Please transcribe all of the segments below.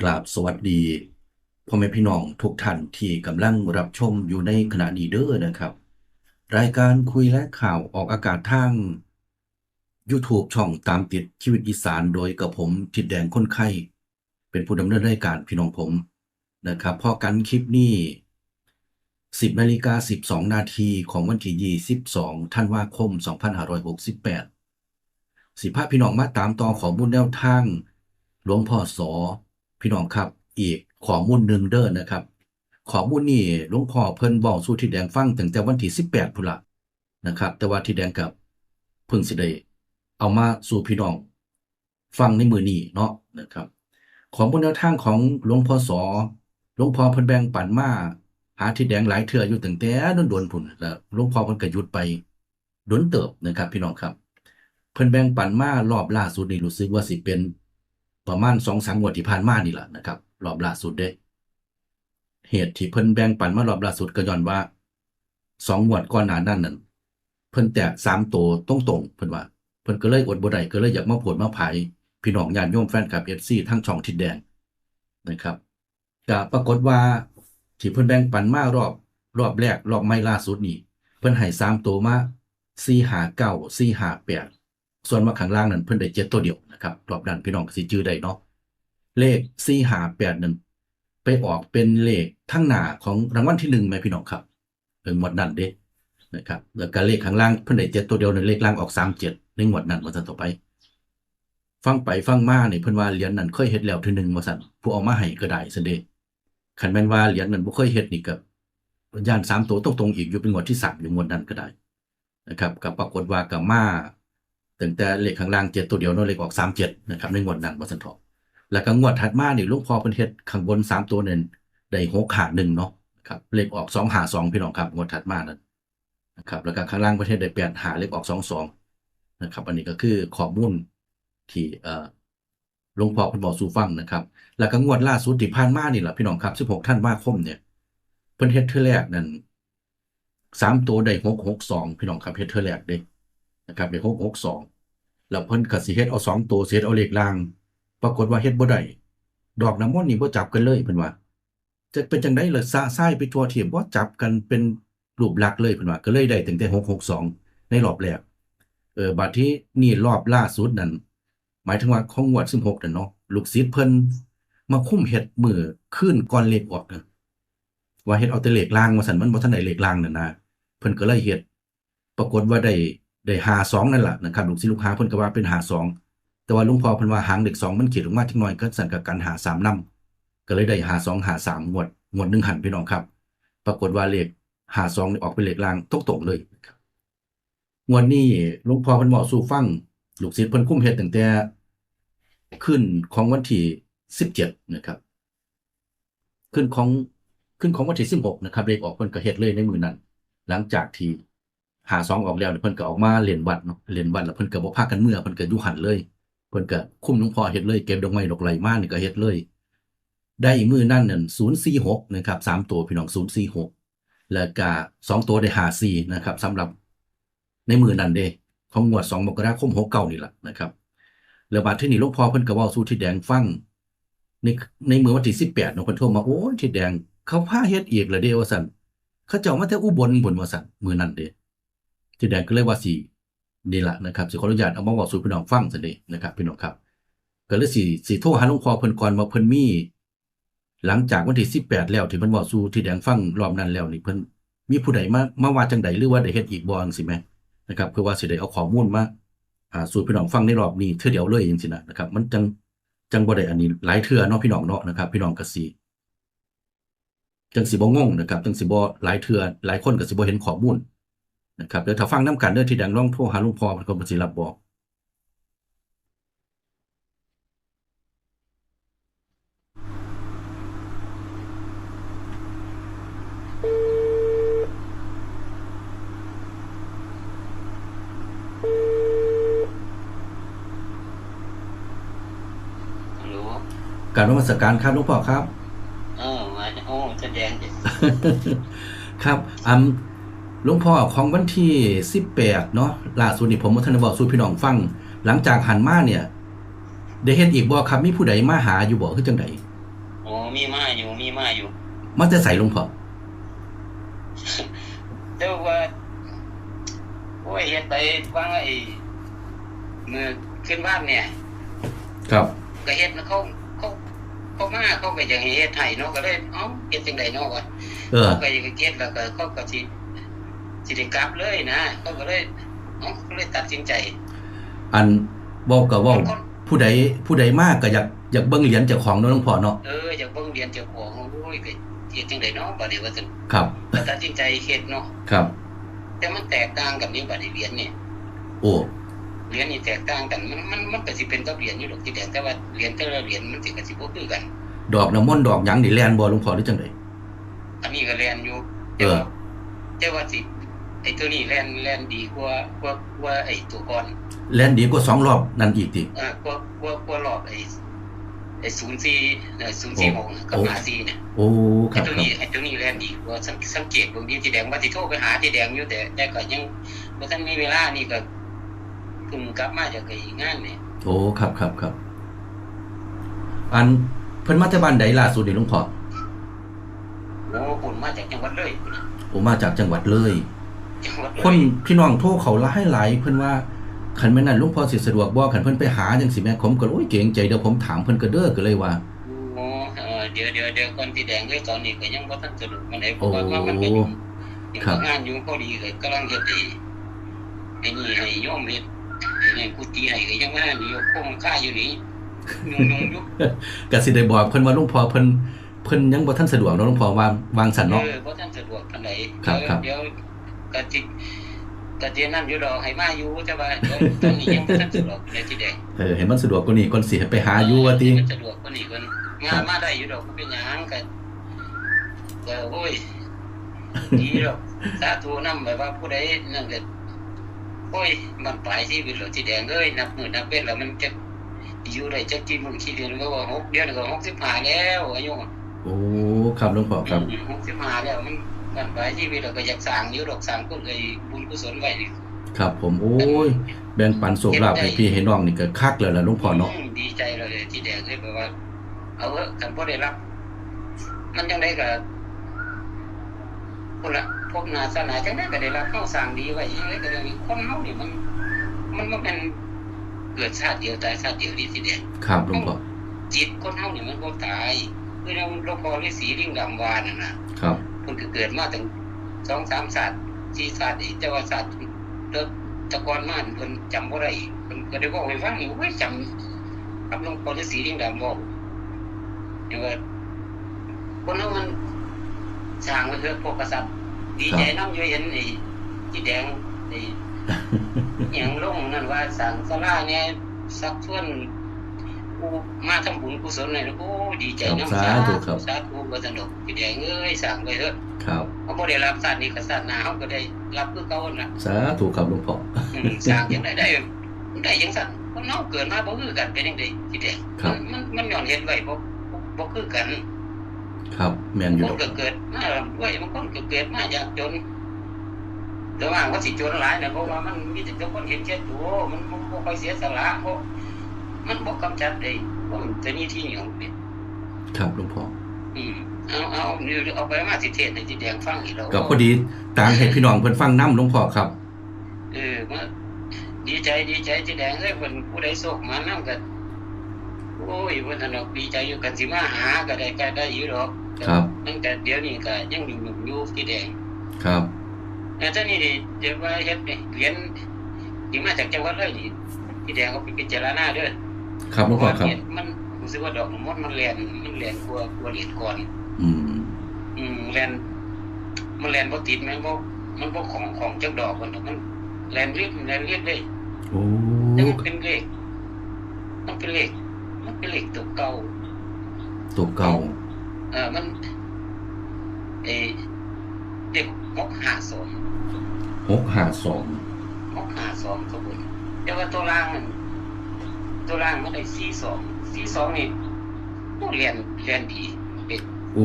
กราบสวัสดีพ่อแม่พี่น้องทุกท่านที่กำลังรับชมอยู่ในขณะนี้เด้อนะครับ รายการคุยและข่าวออกอากาศทาง YouTube ช่องตามติดชีวิตอีสานโดยกับผมทิดแดงคนไข้เป็นผู้ดำเนินรายการพี่น้องผมนะครับพอกันคลิปนี้ 10นาฬิกา12 นาทีของวันที่22ธันวาคม 2568สิพาพี่น้องมาตามต่อข้อมูลแนวทางหลวงพ่อสอ พี่น้องครับ อีกข้อมูลหนึ่งเด้อนะครับข้อมูลนี้หลวงพ่อเพิ่นบอกสู่ที่แดงฟังตั้งแต่วันที่18พุ่นละนะครับ แต่ว่าที่แดงกับเพิ่งสิได้เอามาสู่พี่น้อง ฟังในมือนี้เนาะนะครับข้อมูลแนวทางของหลวงพ่อสอหลวงพ่อเพิ่นแบ่งปันมาหาที่แดงหลายเทื่ออยู่ตั้งแต่โดนๆพุ่นแล้วหลวงพ่อเพิ่นก็หยุดไปดนเติบนะครับ พี่น้องครับ เพิ่นแบ่งปันมารอบล่าสุดนี่รู้สึกว่าสิเป็น ประมาณ2-3งสามงวดที่ผ่านมานี่แหละนะครับ รอบล่าสุดเด้ เหตุที่เพิ่นแบ่งปันมารอบล่าสุดก็ย้อนว่าสองงวดก่อนหน้านั้นนั่นเพิ่นแตกสามตัวตรงๆเพิ่นว่า เพิ่นก็เลยอดบ่ได้ก็เลยอยากมาผดมาไผพี่น้องญาติโยมแฟนคลับ FC ทั้งช่องทิดแดงนะครับก็ปรากฏว่าที่เพิ่นแบ่งปันมารอบ รอบแรกรอบไม่ล่าสุดนี่ เพิ่นให้สามตัวมา459 458ส่ ส่วนว่าข้างล่างนั้นเพิ่นได้เจ็ดตัวเดียวนะครับรอบนั้นพี่น้องก็สิจื้อได้เนาะเลขสี่หาแปดนั่นไปออกเป็นเลขทั้งหน้าของรางวัลที่หนึ่งไหมพี่น้องครับเป็นหมดนั้นเด้นะครับแล้วก็เลขข้างล่างเพิ่นได้เจ็ดตัวเดียวนั่นเลขล่างออกสามเจ็ดในหมดนั้นว่าซั่นต่อไป ฟังไปฟังมาเนี่ยเพิ่นว่าเหรียญนั้นเคยเฮ็ดแล้วทีหนึ่งว่าซั่นผู้เอามาให้ก็ได้ซั่นเด้คันแม่นว่าเหรียญนั้นบ่เคยเฮ็ดนี่ก็ย่านสามตัวตรงๆอีกอยู่เป็นงวดที่สามอยู่งวดนั้นก็ได้นะครับก็ปรากฏว่าก็มา ตั้งแต่เลขข้างล่างเจ็ดตัวเดียวเนาะเลขออกสามเจ็ดนะครับในงวดนั้นว่าซั่นเถาะแล้วก็งวดถัดมาเนี่หลุงพอเพิ่นเฮ็ดข้างบนสามตัวนั่นได้หกหาหนึ่งเนาะครับเลขออกสองหาสองพี่น้องครับงวดถัดมานั่นนะครับแล้วก็ข้างล่างประเทศได้แปดหาเลขออกสองสองนะครับ อันนี้ก็คือข้อมูลที่เอ่อหลวงพ่อเพิ่นบอกสู่ฟังนะครับ แล้วก็งวดล่าสุดที่ผ่านมานี่แหละพี่น้องครับสิบหกท่านว่าคมเนี่ยเพิ่นเฮ็ดเทื่อแรกนั่นสามตัวได้หกหกสองพี่น้องครับเฮ็ดเทื่อแรกเด้ นะครับได้หกหกสองแล้วเพิ่นก็สิเฮ็ดเอาสองตัวสิเฮ็ดเอาเลขล่าง ปรากฏว่าเฮ็ดบ่ได้ดอกน้ำมนต์นี่บ่จับกันเลยเพิ่นว่า จะเป็นจังได๋ล่ะซะซ้ายไปทั่วเทียมบ่จับกันเป็นรูปลักษ์เลยเพิ่นว่าก็เลยได้ตั้งแต่662ในรอบแรกเออบัดที่นี่รอบล่าสุดนั่นหมายถึงว่าของงวด16นั่นเนาะลูกศิษย์เพิ่นมาคุ้มเฮ็ดมือคืนก่อนเหลขออกนะว่าเฮ็ดเอาแต่เหลขล่างว่าซั่นมันบ่ทันได้เลขล่างนั่นนะเพิ่นก็เลยเฮ็ด ปรากฏว่าได้ ได้52นั่นแหละนะครับลูกศิษย์ลูกหาเพิ่นก็ว่าเป็น52แต่ว่าลุงพ่อเพิ่นว่าหางเด็กสองมันขีดออกมาจักหน่อยก็สั่นกับการหาสามนำก็เลยได้หาสองหาสามงวดงวดหนึ่งหันพี่น้องครับ ปรากฏว่าเลขหาสองนี่ออกเป็นเลขล่างตกตกเลยครับงวดนี้ลุงพ่อเพิ่นบอกสู่ฟังลูกศิษย์เพิ่นคุ้มเฮ็ดตั้งแต่ขึ้นของวันที่สิบเจ็ดนะครับ ขึ้นของขึ้นของวันที่สิบหกนะครับเลขออกเพิ่นก็เฮ็ดเลยในมือนั้น หลังจากที่ หาสองออกแล้วเนี่ยเพิ่นก็ออกมาเหรียนวัดเนาะเหรียนวัดแล้วเพิ่นก็บ่พากันเมื่อเพิ่นก็อยู่หันเลย เพิ่นก็คุ้มหลวงพ่อเฮ็ดเลยเก็บดอกไม้ดอกไหลมานี่ก็เฮ็ดเลย ได้มือนั่นนั่น046นะครับสามตัวพี่น้อง046แล้วก็สองตัวได้54นะครับสำหรับในมือนั่นเด้ของงวด2มกราคม69นี่ล่ะนะครับแล้วบัดที่นี่หลวงพ่อเพิ่นก็เว้าสู่ที่แดงฟังในในมือวันที่18เนาะเพิ่นโทรมาโอ้ยที่แดงเขาพาเฮ็ดอีกเหรอเด้ว่าซั่นเขาเจ้ามาแต่อุบลพุ่นว่าซั่นมื้อนั้นเด้ ที่แดงก็เลยว่าสินี่แหละนะครับสิขออนุญาตเอามาบอกสู่พี่น้องฟังสันเดนะครับพี่น้องครับก็เลยสิสิโทรหาหลวงพ่อเพิ่นก่อนว่าเพิ่นมีหลังจากวันที่18แปดแล้วที่เพิ่นบอกสู่ที่แดงฟังรอบนั้นแล้วนี่เพิ่นมีผู้ใดมามาว่าจังใดหรือว่าได้เฮ็ดอีกบ่จังซี่แหมนะครับเพื่อว่าสิได้เอาข้อมูลมาอ่าสู่พี่น้องฟังในรอบนี้เทื่อเดียวเลยจังซี่นะนะครับมันจังจังบ่ได้อันนี้หลายเทื่อเนาะพี่น้องเนาะนะครับพี่น้องก็สิจังสิบ่งงนะครับจังสิบ่หลายเทื่อหลายคนก็สิบ่เห็นข้อมูล นะครับเดี๋ยวถ้าฟังน้ำกันเด้อที่ดังร้องโทรหาหลวงพ่อมันก็บ่สิรับบอกฮัลโหลการนมัสการครับหลวงพ่อครับ เออมาโอ้แสดงดิครับอืม หลวงพ่อของวันที่ 18 เนาะล่าสุดนี่ผมบ่ทันได้บอกสู่พี่น้องฟัง หลังจากหันมาเนี่ยได้เฮ็ดอีกบ่ครับมีผู้ใดมาหาอยู่บ่คือจังไดมีมาอยู่มีมาอยู่ มันจะใส่หลวงพ่อเดี๋ยวว่าโอ้ยเฮ็ดไปวางไอ้มือขึ้นบ้านเนี่ย ครับก็เฮ็ดนะเขาเขาเขามาเขาก็อยากให้เฮ็ดให้เนาะก็เลยเอ้าเฮ็ดจังไดเนาะก็เออเขาก็อยากเฮ็ดแล้วก็เขาก็สิ สิได้กลับเลยนะเขาก็เลยเอ้าก็เลยตัดสินใจ อันเว้าก็เว้าคนผู้ใดผู้ใดมากก็อยากอยากเบิ่งเหรียญเจ้าของเนาะหลวงพ่อเนาะเอออยากเบิ่งเรียนเจ้าของโอ้ยก็เฮ็ดจังไดเนาะบัดนี้ว่าซั่นครับก็ตัดสินใจเฮ็ดเนาะครับ แต่มันแตกต่างกับนี่บัดนี้เหรียญนี่โอ้เหรียญนี่แตกต่างกันมันมันมันก็สิเป็นกับเหรียญอยู่ดอกที่แดงแต่ว่าเหรียญแต่ละเหรียญมันสิก็สิบ่คือกัน ดอกน้ำมนต์ดอกหยังนี่แล่นบ่หลวงพ่อหรือจังไดอันนี้ก็แลนอยู่เอแต่อว่าแต่ว่าสิไอ้ตัวนี้แลนแลนดีกว่ากว่ากว่าไอ้ตัวก่อนแล่นดีกว่าสองรอบนั่นอีกติเอ่อกว่ากว่ากว่ารอบไอ้ไอ้ศูนย์สี่เอ่อศูนย์สี่หกกับโอ้หาสี่เนี่ยโอ้คไอ้รับตัวครับนี้ไอ้ตัวนี้แลนดีกว่าสังสังเกตเบางทีที่แดงว่าสิโทรไปหาที่แดงอยู่แต่แต่ก็ยังบ่ทันมีเวลานี่ก็เพิ่งกลับมาจากไอ้งานเนี่ยโอ้ครับครับครับอันเพิ่นมาแต่บ้านใดล่าสุดนี่หลวงพ่อโอ้ปุ่นมาจากจังหวัดเลยพุ่นน่ะโอ้มาจากจังหวัดเลยจังหวัดเลย คนพี่น้องโทรเขาหลายหลายเพิ่นว่าคันแม่นนั่นหลวงพ่อสิสะดวกบ่คันเพิ่นไปหาจังสิแม่ผมก็โอ้ยเกรงใจเดี๋ยวผมถามเพิ่นก็เด้อก็เลยว่าโอ้เอ่อเดี๋ยวเดี๋ยวเดี๋ยวก่อนที่แดงเลยตอนนี้ก็ยังบ่ทันสรุปมันได้เพราะว่าโอ้มันก็อยู่อยู่ครับงานอยู่พอดีเลยกำลังเฮ็ดไอ้ไอ้นี่ให้โยมเฮ็ดไอ้นี่กุฏิให้ก็ยังว่านี่ยกคงค่าอยู่นี่ยุ่งๆอยู่ก็สิได้บอกเพิ่นว่าหลวงพ่อเพิ่นเพิ่นยังบ่ทันสะดวกเนาะหลวงพ่อวางวางสันเอเนาะอบ่ทันสะดวกปานใดครับเดี๋ยวครับเดี๋ยว ก็สิก็สินั่นอยู่ดอกให้มาอยู่แต่ว่าเดี๋ยวตอนนี้ยังบ่ทันสะดวกเลยที่แดงเออให้มันสะดวกกว่านี้ก่อนสิให้ไปหาอยู่ว่าติมันสะดวกกว่านี้เพิ่นงานมาได้อยู่ดอกบ่เป็นหยังก็ก็โอ้ยดีหรอกสาธุนำแบบว่าผู้ใดนั่นก็โอ้ยมันปลายชีวิตเราที่แดงเอ้ยนับมือนับเป็นแล้วมันจะอยู่ได้จักกี่มื้อกี่เดือนก็ว่าหกเดือนก็65แล้วอายุโอ้ครับหลวงพ่อครับ65แล้วมัน มันปลายชีวิตเราก็อยากสร้างอยู่ดอกสร้างคนเอ้ยบุญกุศลไว้นี่ครับ ผมโอ้ยแบ่งปันโชคลาภให้พี่ให้น้องนี่ก็คักแล้วล่ะหลวงพ่อเนาะมดีใจเราเลยที่แดงเอ้ยแบบว่า เอาเถอะคันบ่ได้รับ มันจังได๋ก็คนละพวกนาสนาจังได๋ก็ได้รับเฮาสร้างดีไว้จังได๋ก็ได้คนเฮานี่มัน มันบ่แม่นเกิดชาติเดียวตายชาติเดียวนี่สิเด้ครับหลวงพ่อจิตคนเฮานี่มันบ่ตายคือเราหลวงพ่อฤาษีลิงดำวานั่นน่ะครับ เพิ่นก็เกิดมาถึง2 3ชาติ4ชาติอีกแต่ว่าชาติเติบแตะกอนมาเพิ่นจำบ่ได้เพิ่นก็ได้บอกให้ฟังอยู่เว้ยจำกับหลวงพ่อฤาษีลิงดำบอกอย่างว่าคนเฮามันสร้างไว้เถอะพวกกษัตริย์ดีใจนำอยู่เห็นไอ้ที่แดงไอ้อหย่างลงนั่นว่าสั่งสลาเนี่ยสักส่วน กูมาทำบุญกุศลเลยแล้วโอ้ดีใจน้ำสาธุครับสาธุบ่สนุกพี่แดงเอ้ยสั่งไปเถอะครับเขาบ่ได้รับสาตินี้กับสาติหน้าเขาก็ได้รับคือเก่าน่ะสาธุครับหลวงพ่ออืมสั่งจังไดได้ได้จังซั่นคนเฮาเกิดมาบ่คือกันเป็นจังได๋พี่แดงครับมันมันย้อนเห็นไว้บ่บ่คือกัน ครับ แม่นอยู่คดนอกก็เกิดมาด้วยบางคนก็เกิดมายากจนแต่ว่าเขาสิจนหลายนะเพราะว่ามันมีแต่เจ้าคนเห็นแก่ตัวมันบ่บ่ค่อยเสียสละเพราะ มันบ่กำจัดได้เพราะมันจะนี่ที่เหนียวนี่ครับหลวงพ่ออืมเอาเอานี่เอาไปมาสิเทศน์ให้ที่แดงฟังอีกแล้วก็พอดีต่างให้พี่น้องเพิ่นฟังนํหลวงพ่อครับเออมาดีใจดีใจที่แดงเอ้ยเพิ่นผู้ใดโศกมานำก็โอ้ยเพิ่นน่ะดอกดีใจอยู่กันสิมาหาก็ได้ก็ได้อยู่ดอกครับตั้งแต่เดี๋ยวนี้ก็ยังอยู่อยู่ที่แดงครับแต่ตอนนี้นี่เดี๋ยวว่าเฮ็ดนี่เหรียญที่มาจากจังหวัดเลยนี่ที่แดงเขาไปพิจารณาเด้อ ครับหลวงพ่อครับเหรียญมันรู้สึกว่าดอกน้ำมนต์มันแลนมันแลนกว่ากว่าเหรียญก่อน อืม อืมแลนมันแลนบ่ติดแม่นบ่มันบ่ของของจักดอกมันดอกมันแลนเรียบแลนเรียบเลยโอ้แต่มันเป็นเลขมันเป็นเลขมันเป็นเลขตัวเก่าตัวเก่าเออมันเอเด็ก652หกห้าสองหกห้าสองขบวนแต่ว่าตัวล่างนั่น ตัวล่างมันได้สี่สองสี่สองนี่โอ้เรียนเรียนดีเด็กโอ้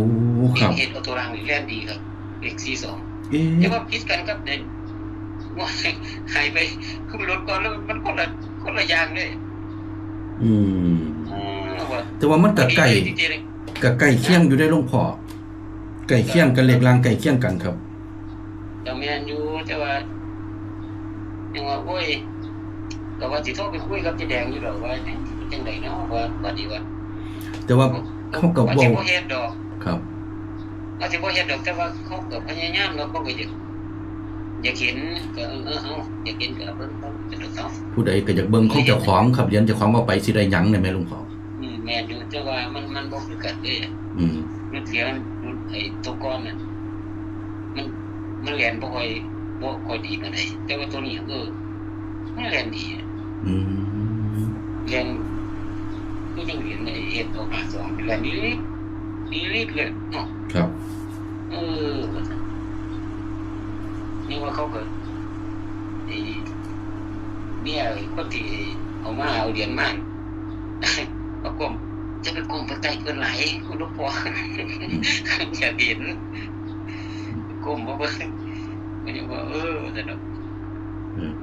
ครับเห็นเอาตัวล่างนี่เรียนดีครับเด็กสี่สองเอ๊แต่ะว่าพิดกันกับเด็กว่าหายไปขึ้นรถก่อนแล้วมันคนละคนละอย่างเลยอืมอืมว่าแต่ว่ามันก็ใกล้จริงก็ใกล้เคียงอยู่ได้หลวงพ่อใกล้เคียงกันเลขลางใกล้เคียงกันครับก็แม่นอยู่แต่ว่ายังว่าโอ้ย ก็ว่าสิโทรไปคุยกับเจ๊แดงอยู่ดอกว่าจังไดเนาะว่าว่าดีว่าแต่ว่าเขาก็ว่าบอสิกบ่เฮ็ดดอก ครับว่าสิบ่เฮ็ดดอกแต่ว่าเขาก็พยายามแล้วเขาก็อยากอยากเห็นก็เออเออเอาอยากเห็นก็เบิ่งเบิ่งเป็นเนาะผู้ใดก็อยากเบิ่งของเจ้าของครับเหรียญเจ้าของเอาไปสิได้หยังเนี่ยแม่หลวงพ่ออืมแม่นอยู่แต่ว่ามันมันบ่คือกันเด้อืมมันเหรียญมันไอ้ตัวก้อนน่ะมันมันเหรียญบ่ค่อยบ่ค่อยดีปานใดแต่ว่าตัวนี้เออมันเหรียญดีอืม เหรียญคือจังเหรียญไอ้เอ็ดออกมาสองเหรียญนี้นี่รีบเลยเนาะครับ เออนี่ว่าเขาเก็ไอ้เนี่ยคนที่เอามาเอาเหรียญมาปรากฏจะไปกลมไปใต้เกินไหลคุณลูกพ่ออยาเห็นกลมบ่เบิ่งมันยังว่าเออแต่ดอกอืม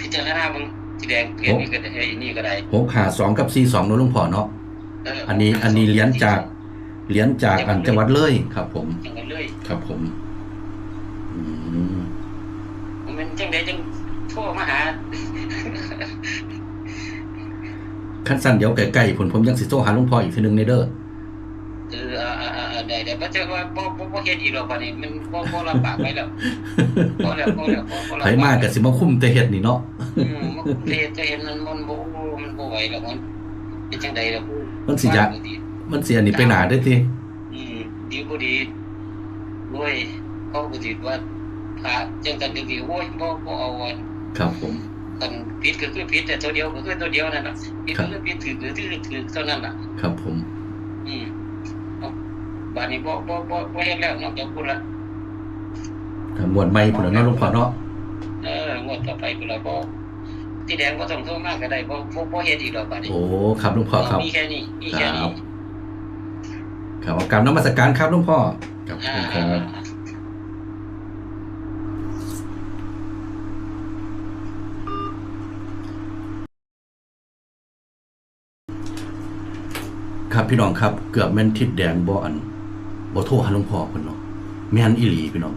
พิจารณามึง สีแดงเหรียญนี่ก็ได้ไอ้นี่ก็ได้หกหาสองกับสี่สองเนอะหลวงพ่อเนาะเอันนี้อันนี้เหรียญจากเหรียญจากอันจังหวัดเลยครับ ผมจังกันเลยครับผมอืมมันจังไดจังโทรมาหาขั้นสั้นเดี๋ยวไกลๆผมผมยังสิโทรหาหลวงพ่ออีกทีหนึงในเด้อเอออ่าอ่าอ่าได้ได้บ่เจอว่าบ่บ่บ่เฮ็ดอีกหรอกบัดนี้มันบ่บ่ลำบากไปแล้วบ่แล้วบ่แล้วบ่บ่ลำบากไผมากก็สิมาคุ้มแต่เฮ็ดนี่เนาะ อืมมันเฮ็ดจะเห็นมันมันบ่มันบ่ไหวแล้วมันเป็นจังไดล่ะมันสิอยากมันสิอันนี้ไปหนาได้อทีอืมดีบ่ดีรวยเขาก็สิว่าพระจังกันดีๆโอ้ยบ่บ่เอาอันครับผมกันผิดก็คือผิดแต่ตัวเดียวก็คือตัวเดียวนั่นน่ะผิดก็คือผิดถือก็คือถือเท่านั้นล่ะ ครับผม อืมเอาบานนี้บ่บ่บ่บ่เฮ็ดแล้วนอกจากพุ่นละถ้าหมวดใหม่พุ่นน่ะเนาะหลวงพ่อเนาะเอองวดต่อไปพุ่นละบ่ ที่แดงบ่ต้องโทรมากก็ได้บ่บ่บ่เฮ็ดอีกดอกบาดนี้โอ้ครับหลวงพ่อครับมีแค่นี้มีแค่นี้ครับครับเอากราบนมัสการครับหลวงพ่อครับอ่าครับครับพี่น้องครับ เกือบแม่นทิศแดงบ่อันบ่โทรหาหลวงพ่อเพิ่นเนาะแม่นอีหลีพี่น้อง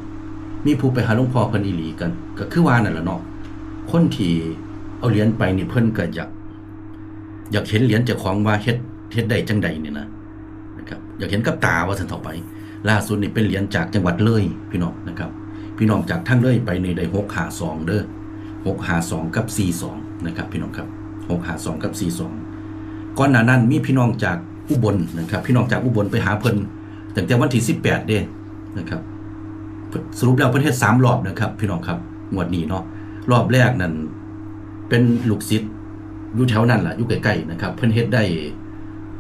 มีผู้ไปหาหลวงพ่อเพิ่นอีหลีกันก็คือว่านั่นแหละเนาะคนที่ เอาเหรียญไปนี่เพิ่นก็อยากอยากเห็นเหรียญเจ้าของว่าเฮ็ดเฮ็ดได้จังใดนี่นะนะครับ อยากเห็นกับตาว่าซั่นเท่าไป ล่าสุดนี่เป็นเหรียญจากจังหวัดเลยพี่น้องนะครับ พี่น้องจากทางเลยไปในได้652เด้อ652กับ42นะครับ พี่น้องครับ652กับ42ก่อนหน้านั้นมีพี่น้องจากอุบลนะครับ พี่น้องจากอุบลไปหาเพิ่นตั้งแต่วันที่18เด้นะครับสรุปแล้วเพิ่นเฮ็ดสามรอบนะครับ พี่น้องครับงวดนี้เนาะรอบแรกนั่น เป็นลูกศิษย์อยู่แถวนั้นล่ะอยู่ใกล้ๆนะครับ เพิ่นเฮ็ดได้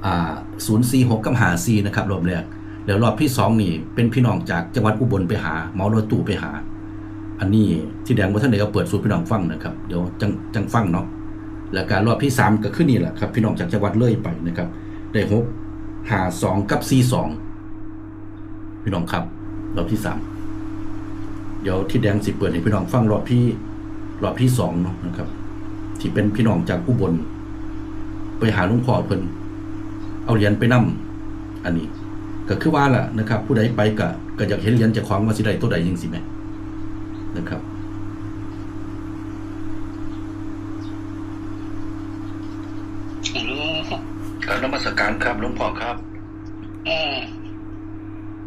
อ่า046กับ54นะครับรอบแรกแล้วรอบที่สองนี่เป็นพี่น้องจากจังหวัดอุบลไปหาเหมารถตู้ไปหา อันนี้ที่แดงว่าท่านใดก็เปิดสูตรพี่น้องฟังนะครับเดี๋ยวจังจังฟังเนาะแล้วการรอบที่สามก็ขึ้นนี่แหละครับพี่น้องจากจังหวัดเลยไปนะครับได้หกหาสองกับสี่สองพี่น้องครับ รอบที่สามเดี๋ยวที่แดงสิเปิดให้พี่น้องฟังรอบที่รอบที่สองเนาะนะครับ ที่เป็นพี่น้องจากอุบลไปหาหลุงพ่อเพิ่นเอาเหรียญไปนํอันนี้ ก็คือว่าล่ะนะครับ ผู้ใดไปก็ก็อยากเห็นเหรียญเจากของว่าสิได้ตัวใดยังสิแหม่นะครับรู้ครับนมัสการครับหลวงพ่อครับเออ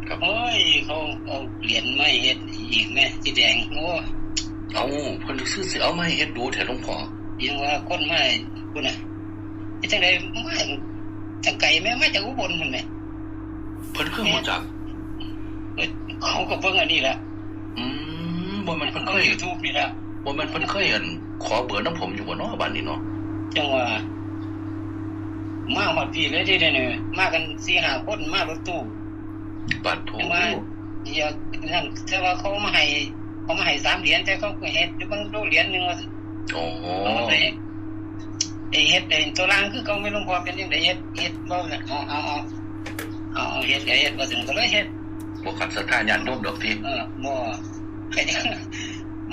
ครับโอ้ยเขาเอาเหรียญมาเฮ็ดอีกแม่สีแดงโอ้เอาเพิ่นซื้อสิเอามาให้เฮ็ดดูแท้หลวงพ่อ ยังว่าคนมาพุ่นน่ะเฮ็ดจังไดมาจังไกลแม่มาจากอุบลพุ่นแม่เพิ่นคือฮู้จักเอ้ยเขาก็เบิ่งอันนี้ล่ะอืมบ่แม่นเพิ่นเคเบิ่งย YouTube นี่ล่ะบ่แม่นเพิ่นเคยอันขอเบอร์น้ำผมอยู่บ่เนาะบัดนี้เนาะจังว่ามาฮอดพี่เลยที่เนี่ยมากัน4-5คนมารถตู้บัดโทจังว่าอย่านั่นแต่ว่าเขามาให้เขามาให้สามเหรียญแต่เขาก็เฮ็ดอยู่บางโลเหรียญหนึงว่า โอ้เอามาให้ไอ้เฮ็ดไอ้ตัวล่างคือเขาไม่รู้ความเป็นจังไดเฮ็ดเฮ็ดบ่น่ะเอาเอาเอาเอาเอาเฮ็ดก็เฮ็ดบ่ถึงก็เลยเฮ็ดบ่ขัดศรัทธาญาติโยมดอกทีเออบ่ใครจะ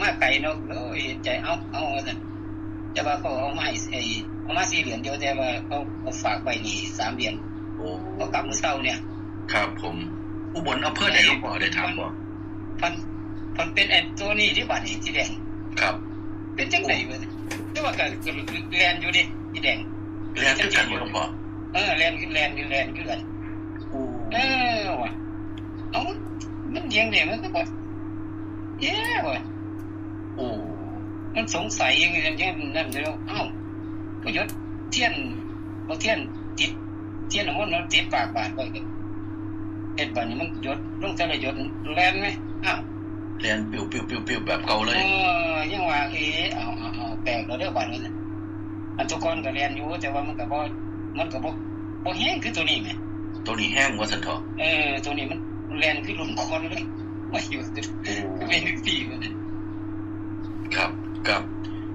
มาไกลเนาะโอ้ยเห็นใจเอาเอาว่าซั่นแต่ว่าเขาเอามาให้ไอ้เอามาสี่เหรียญเดียวแต่ว่าเขาเขาฝากไว้นี่สามเหรียญโโอ้ก็กลับมื้อเช้าเนี่ย ครับผมอุบลอำเภอไหนหลวงพ่อได้ถามบ่พันพันเป็นไอ้ตัวนี้ที่บ้านนี่ที่แดงครับ เป็นจังไดวะแต่ว่าก็ก็แลนอยู่ดิที่แดงเรียนคือกันบ่หลวงพ่อเออแลนขึ้นแลนขึ้นแลนขึ้นกันโอ้เออว่ะเอ้ามันเยียงเด็มันก็แบบแย่ว่ะโอ้มันสงสัยยังไงอย่างเงี้ยนั่นเดียวเอ้าก็ยศเทียนบ่เทียนติดเทียนน้ำมันต์มันติดปากบาดไปก็เฮ็ดบัดนี้มันยศลงแต่ละยศแลนไหมอ้าว เรียนปิวปิวปิวปิวแบบเก่าเลย เออยังว่าเอ๊ะเอาเอาเอาแปลกแล้วเด้อบัดนี้นะอันทุกคนก็เรียนอยู่แต่ว่ามันก็บ่มันก็บ่บ่แห้งคือตัวนี้แหมตัวนี้แห้งว่าสันเถอะเออ ตัวนี้มันเรียนคือรุ่นคนเลยมาอยู่ไม่นึกตีมันครับครับ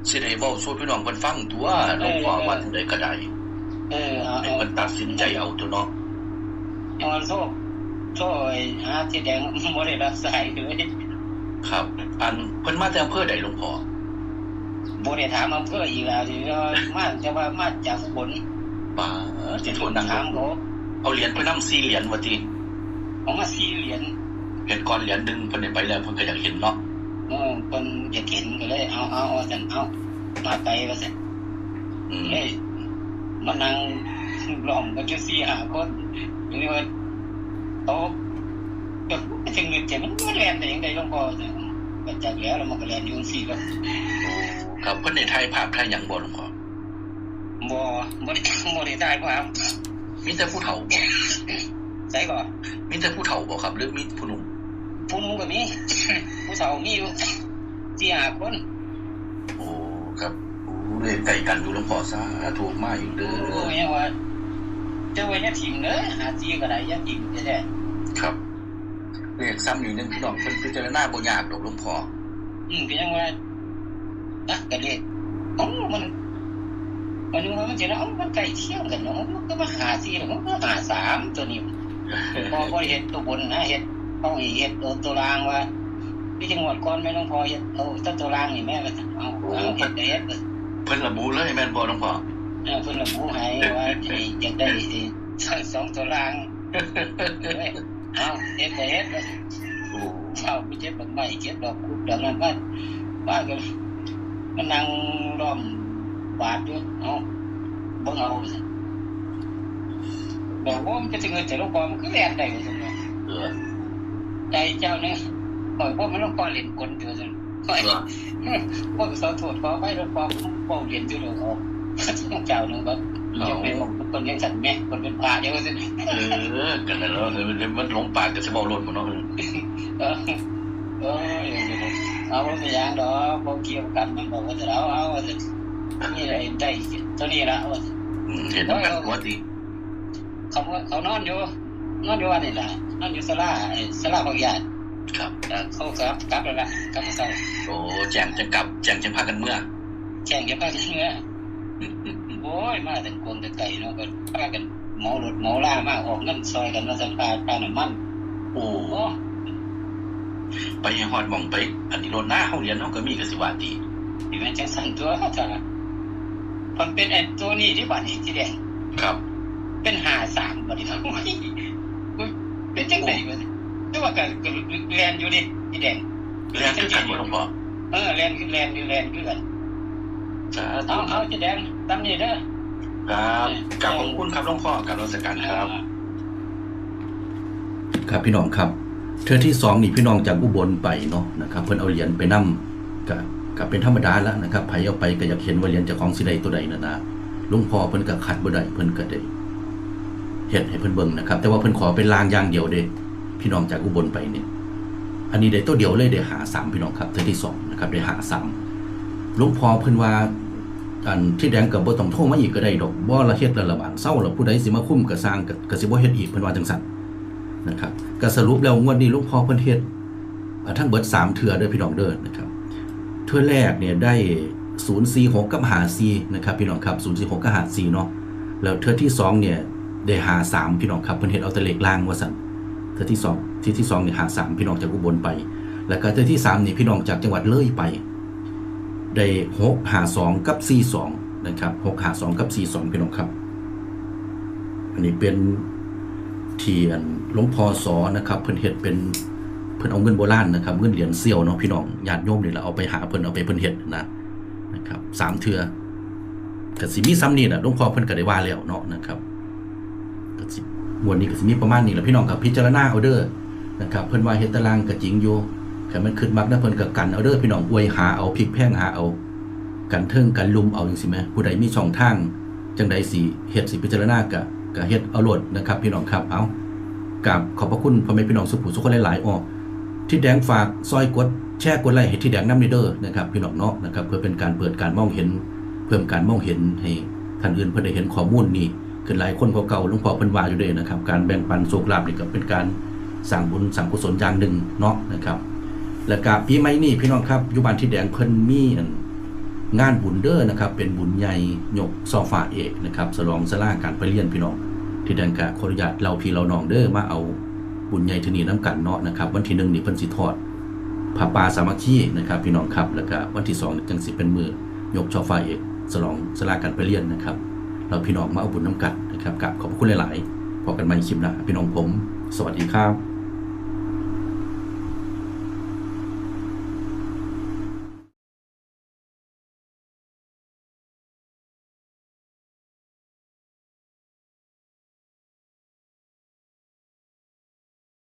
สิได้เว้าสู่พี่น้องเพิ่นฟังตัวหลวงพ่อว่าจังไดก็ได้เออเอาให้เอาเพิ่นตัดสินใจเอาตัวเนาะเอาโซ่โซ่ไอ้หาที่แดงบ่ได้รับสายเลย ครับ อันเพิ่นมาแต่อำเภอใดหลวงพ่อบ่ได้ถามอำเภออีกแล้วที่ว่ามาแต่ว่ามาจากอุบลป้าสิโทษนังถามเขาเอาเหรียญเพิ่นนำ4เหรียญว่าติเอามาสี่เหรียญเห็นก่อนเหรียญหนึงเพิ่นได้ไปแล้วเพิ่นก็อยากเห็นเนาะเออเพิ่นอยากเห็นก็เลยเอาเอาเอาซั่นเอามาไปว่าซั่นอืมเฮ้ยมานั่งล้อมกันอยู่สี่ห้าคนหรือว่าโตะ ก็ถึงนึกใจมันมันแล่นได้ยังไงหลวงพ่อซั่นก็จากแล้วแล้วมันก็แล่นอยู่สี่แล้วโอ้ครับเพิ่นได้ถ่ายภาพถ่ายหยังบ่หลวงพ่อบ่บ่ได้บ่ได้ได้บ่ครับมีแต่ผู้เฒ่าบ่ใส่ก่อนมีแต่ผู้เฒ่าบ่ครับหรือมีผู้หนุ่มผู้หนุ่มก็มีผู้สาวมีอยู่สี่ห้าคนโอ้ครับโอ้เลยไก่กันอยู่หลวงพ่อสาธุมาอยู่เด้โอ้อยยังว่าเจ้าไว้เนี่ยถิ่มเด้อหาซีก็ได้อยาถิ่มแท้ครับ เลขซ้ำอยู่นึงพี่น้องเพิ่นพิจารณาบ่ยากดอกหลวงพ่อๆอืมก็ยังว่านะก็เลยเอ้ามันมันนึกว่ามันจะเอ้ามันใกล้เคียงกันเนาะมันก็มาหาซีแล้วมันก็หาสามตัวนี้พอพอเฮ็ดตัวบนนะเฮ็ดต้องให้เฮ็ดเอาตัวรางว่าพี่จังหวัดก่อนแม่น้องพอเฮ็ดเอาแตัวตัวรางนี่แม่ก็เอาเอาเฮ็ดได้เฮ็ดเพิ่นระบุเลยแม่นบ่หลวงพ่อเออเพิ่นระบุให้ว่าสิอยากได้สิสองตัวราง เอ้ยเอาเฮ็ดได้เฮ็ดโอ้เอาไปเจ็บดอกไม้เจ็บดอกคุดดอกนั้นว่าว่ากันมันนั่งล้อมบาดอยู่เอาบ่เอาสิบอกว่ามันจะถึงเงินแต่ลูกบอลมันคือแลนได้สิเออใจเจ้าเนี่ยปล่อยพวกมันต้องปล่อยเล่นกลอยู่สิปล่อยเออพวกสาวโทษขอไปรถความปล่อยเล่นอยู่เลยออกเจ้าหนึ่งแบบยังเป็นคนยังสั่นแม่คนเป็นพระเดียวสิเออกันแล้วเออมันหลงปากจะสิเว้าล้นบ่เนาะเออเออเอาไปอย่างดอกบ่เกี่ยวกันมันบอกว่าจะเอาเอาสินี่อะไรได้เท่านี้ละว่าอืมเห็นนำกันตัวติเขาเขานอนอยู่นอนอยู่วันนี้แหละนอนอยู่ศาลาไอ้ศาลาบางอย่างครับเขากลับกลับแล้วล่ะกลับมาเศร้าโอ้แจ้งจังกลับแจ้งจังพากันเมื่อแข่งกันไปเนื้อ โอ้ยมาแต่งคนแต่ไก่เนาะก็พากันหมอรถหมอล่ามาออกเงินซอยกันมาสัมภาษณ์ค่าน้ำมันโอ้โอ้ไปให้ฮอดหม่องไป อันนี้โลดหน้าเฮาเรียนเฮาก็มีก็สิว่าติที่มันจังสั่นตัวเขาจ้ะมันเป็นไอ้ตัวนี้ที่บ้านนี้ที่แดงครับ เป็นหาสามบัดนี้ครับเป็นจังไหนวะแต่ว่าก็ก็แลนอยู่ดิที่แดงเรียนคือกันบ่หลวงพ่อเออแลนคือแลนคือแลนคือกัน สาธุเอาเอาที่แดงตามนี้เด้อครับกราบขอบคุณครับหลวงพ่อกราบนมัสการครับ ครับพี่น้องครับเทือที่สองนี่พี่น้องจากอุบลไปเนาะนะครับ เพิ่นเอาเหรียญไปนํกับกับเป็นธรรมดาแล้วนะครับไผเอาไปก็อยากเห็นว่าเหรียญเจ้าของสิใดตัวใดนั่นนะหลวงพ่อเพิ่นก็ขัดบ่ได้เพิ่นก็ได้เฮ็ดให้เพิ่นเบิ่งนะครับ แต่ว่าเพิ่นขอเป็นลางอย่างเดียวเด้พี่น้องจากอุบลไปเนี่ยอันนี้ได้ตัวเดียวเลยได้หาสามพี่น้องครับเทือที่สองนะครับได้หาสาม หลวงพ่อเพิ่นว่าอันที่แดงกับบ่ต้องโทรมาอีกก็ได้ดอกบ่ละเฮ็ดละละบาดเศร้าล้วผู้ใดสิมาคุ้มก็สร้างก็ก็สิบ่เฮ็ดอีกเพิ่นว่าจังซั่นนะครับก็สรุปแล้วงวดนี้หลูกพ่อเพิ่นเฮ็ดทั้งเบิด3เทื่อเด้อพี่น้องเด้อนะครับเทื่อแรกเนี่ยได้046กับ54นะครับพี่น้องครับ046กับ54เนาะแล้วเทื่อที่2เนี่ยได้53พี่น้องครับเพิ่นเฮ็ดเอาต่เลขล่างว่าซั่นเทื่อที่2ที่ที่2เนี่ย53พี่น้องจากอุบลไป แล้วก็เทื่อที่3นี่พี่น้องจากจังหวัดเลยไป ได้652กับ42นะครับ652กับ42พี่น้องครับ อันนี้เป็นเที่อันหลวงพ่อสอนะครับ เพิ่นเฮ็ดเป็นเพิ่นเอาเงินโบราณนะครับเงินเหรียญเซี่ยวเนาะพี่น้องญาติโยมนี่แหละเอาไปหาเพิ่นเอาไปเพิ่นเฮ็ดนะนะครับสามเทื่อก็สิมีซ้ำนี่แหละหลวงพ่อเพิ่นก็ได้ว่าแล้วเนาะนะครับก็สิมวลนี้ก็สิมีประมาณนี้แหละพี่น้องครับพิจารณาเอาเด้อนะครับ เพิ่นว่าเฮ็ดตารางก็จริงอยู่ คันมันขึ้นมักนะเพิ่นก็กันเอาเด้อพี่น้องอวยหาเอาพลิกแพงหาเอา กันเทิงกันลุมเอาจังซี่แหมผู้ใดมีช่องทางจังใดสิเฮ็ดสิพิจารณาก็ก็เฮ็ดเอาโลดนะครับพี่น้องครับเอากับขอบพระคุณพ่อแม่พี่น้องสุขุสุขคนหลายๆอ้อที่แดงฝากซอยกดแชร์กดไลค์ให้ที่แดงน้ำเด้อนะครับพี่น้องเนาะนะครับเพื่อเป็นการเปิดการมองเห็น เพิ่มการมองเห็นให้ท่านอื่นเพิ่นได้เห็นข้อมูลนี้ขึ้นหลายคนกว่าเก่าลวงพ่อเพิ่นว่าอยู่เด้นะครับการแบ่งปันโชคลาภนี่ก็เป็นการสร้างบุญสร้างกุศลอย่างหนึ่งเนาะนะครับ แล้วก็ปีใหม่นี้พี่น้องครับยู่บ้านที่แดงเพิ่นมีงานบุญเด้อนะครับ เป็นบุญใหญ่ยกซอฟาเอกนะครับสลองสลาการไปเรียนพี่น้องที่ดังกะขออนุญาตเราพี่เราน้องเด้อมาเอาบุญใหญ่ที่นี่น้ำกันเนาะนะครับ วันที่หนึ่งนี่เพิ่นสิทอดผ้าป่าสามัคคีนะครับ พี่น้องครับแล้วก็วันที่สองจังสิเป็นมือยกชอฟ้าเอกสลองสลาการไปเรียนนะครับ เราพี่น้องมาเอาบุญน้ำกันนะครับกับขอบคุณหลาย ๆพบกันใหม่คลิปหน้าพี่น้องผม สวัสดีครับ